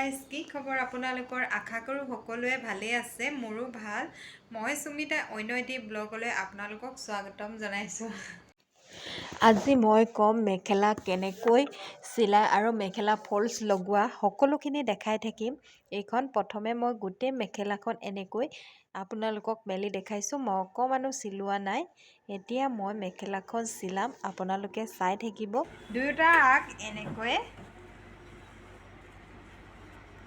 Guys কি খবৰ আপোনালোকৰ? আশা কৰোঁ সকলোৱে ভালেই আছে মোৰো ভাল। মই সুমিতা অন্য এটি ব্লগলৈ আপোনালোকক স্বাগতম জনাইছোঁ। আজি মই ক'ম মেখেলা কেনেকৈ চিলাই আৰু মেখেলা ফল্ছ লগোৱা সকলোখিনি দেখাই থাকিম। এইখন প্ৰথমে মই গোটেই মেখেলাখন এনেকৈ আপোনালোকক মেলি দেখাইছোঁ মই অকণমানো চিলোৱা নাই। এতিয়া মই মেখেলাখন চিলাম আপোনালোকে চাই থাকিব। দুয়োটা আগ এনেকৈ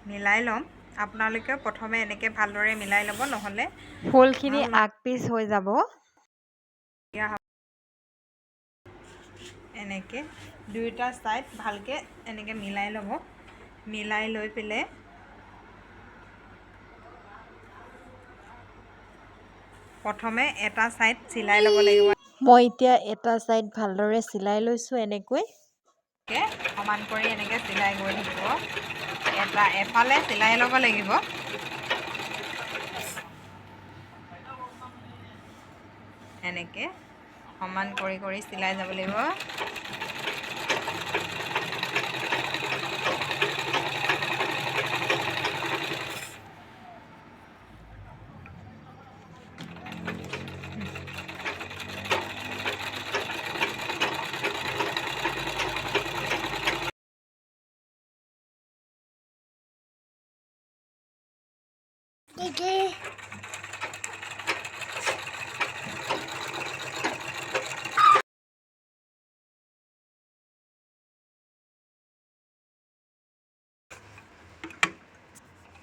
মিলাই ল'ম। আপোনালোকে প্ৰথমে এনেকৈ ভালদৰে মিলাই ল'ব নহ'লে ফুলখিনি আগ পিচ হৈ যাব। এনেকৈ দুয়োটা ছাইড ভালকৈ এনেকৈ মিলাই ল'ব। মিলাই লৈ পেলাই প্ৰথমে এটা ছাইড চিলাই ল'ব লাগিব। মই এতিয়া এটা ছাইড ভালদৰে চিলাই লৈছোঁ এনেকৈ। সমান কৰি এনেকৈ চিলাই গৈ থাকিব। এটা এফালে চিলাই ল'ব লাগিব। এনেকৈ সমান কৰি কৰি চিলাই যাব লাগিব।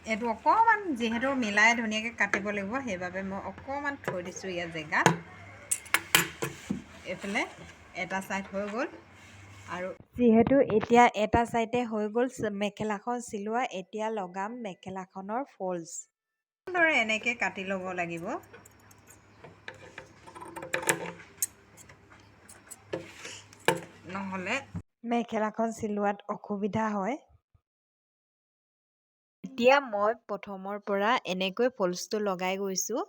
এইটো অকণমান যিহেতু মিলাই ধুনীয়াকৈ কাটিব লাগিব সেইবাবে মই অকণমান থৈ দিছোঁ ইয়াত জেগা এইফালে এটা ছাইড হৈ গ'ল। আৰু যিহেতু এতিয়া এটা ছাইডে হৈ গ'ল মেখেলাখন চিলোৱা এতিয়া লগাম মেখেলাখনৰ ফল্ছ দৰে এনেকৈ কাটি ল'ব লাগিব। নহ'লে মেখেলাখন চিলোৱাত অসুবিধা হয়। এতিয়া মই প্ৰথমৰ পৰা এনেকৈ ফল্ছটো লগাই গৈছোঁ।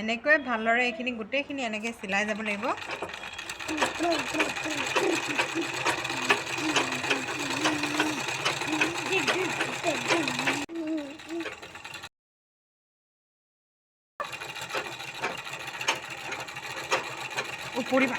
এনেকৈ ভালদৰে এইখিনি গোটেইখিনি এনেকৈ চিলাই যাব লাগিব। ও পরিবা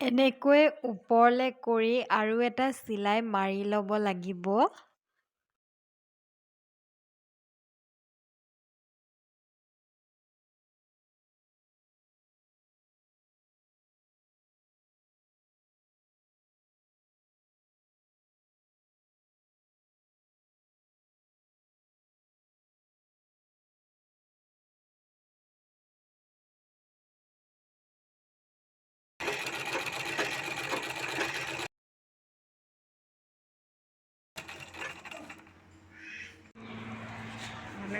এনেকৈ ওপৰলৈ কৰি আৰু এটা চিলাই মাৰি ল'ব লাগিব।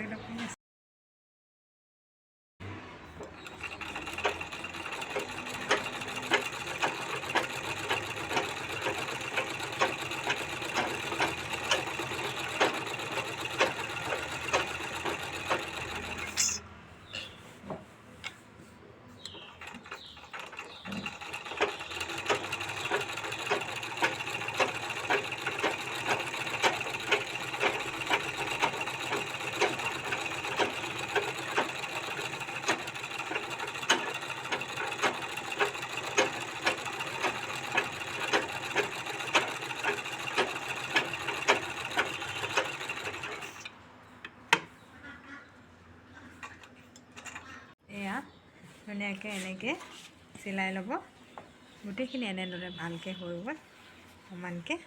জায়গাটা ধুনীয়াকৈ এনেকৈ চিলাই ল'ব। গোটেইখিনি এনেদৰে ভালকৈ হৈ গ'ল। সমানকৈ।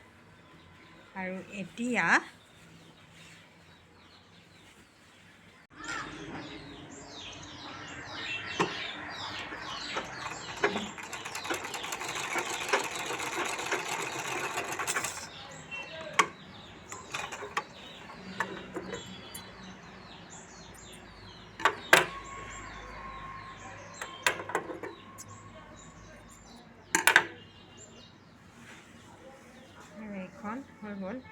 আৰু এতিয়া আৰু এইখন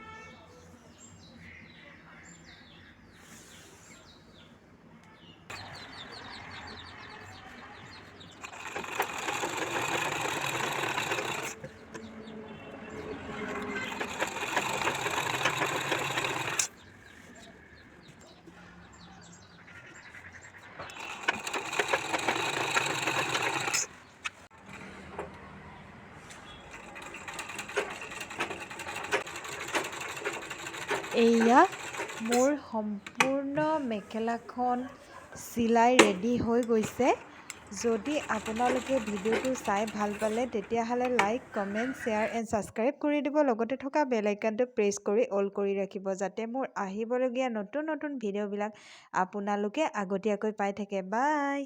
এয়া মোৰ সম্পূৰ্ণ মেখেলাখন চিলাই ৰেডি হৈ গৈছে। যদি আপোনালোকে ভিডিঅ'টো চাই ভালো পালে, তেতিয়াহ'লে like comment share and subscribe কৰি দিব। লগতে থকা বেল আইকনটো প্ৰেছ কৰি অল কৰি ৰাখিব যাতে মোৰ আহিবলগীয়া নতুন নতুন ভিডিঅ'বিলাক আপোনালোকে আগতীয়াকৈ পাই থাকে। বাই